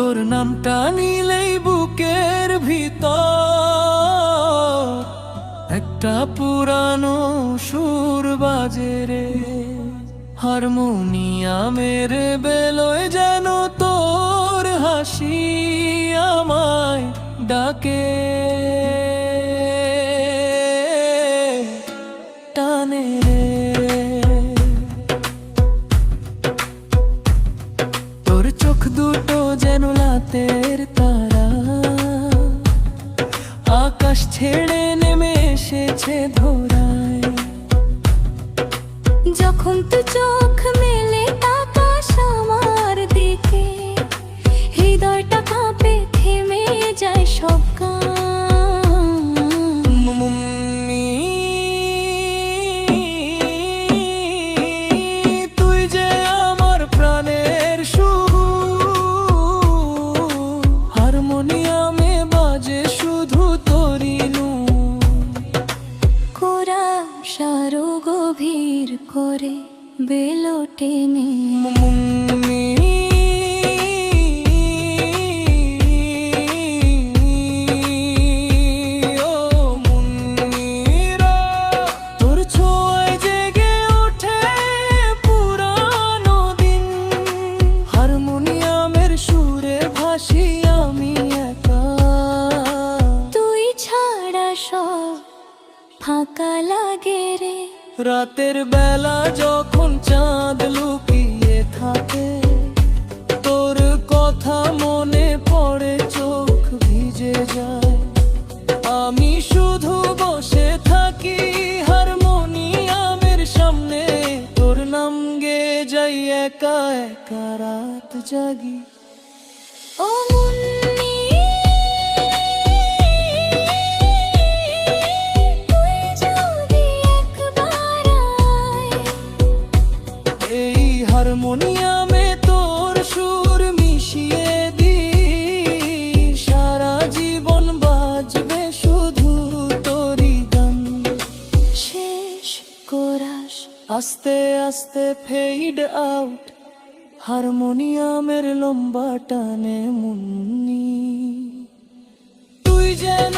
তোর নামটা নিলেই বুকের ভিতর। একটা পুরানো সুর বাজে রে। হারমোনিয়ামের বেলোয় যেন তোর হাসি আমায় ডাকে। আকাশ ছেড়ে নেমে এসেছে ধরায়। যখন তো চোখ মেলে আকাশ আমার দিকে, হৃদয়টা কাঁপে, থেমে যায় সব গভীর করে বেলো টেনে। ও মুন্নিরা তোর ছোঁয়ায় জেগে ওঠে পুরানো দিন। হারমোনিয়ামের সুরে ভাসি আমি একা। তুই ছাড়া সব ফাঁকা রাতের বেলা যখন চাঁদ লুকিয়ে থাকে, তোর কথা মনে পড়ে, চোখ ভিজে যায়। আমি শুধু বসে থাকি হারমোনিয়ামের সামনে, তোর নাম গে যাই একা একা রাত জাগি। ও আস্তে আস্তে ফেড আউট হারমোনিয়ামের লম্বা টানে মুন্নি। তুই যেন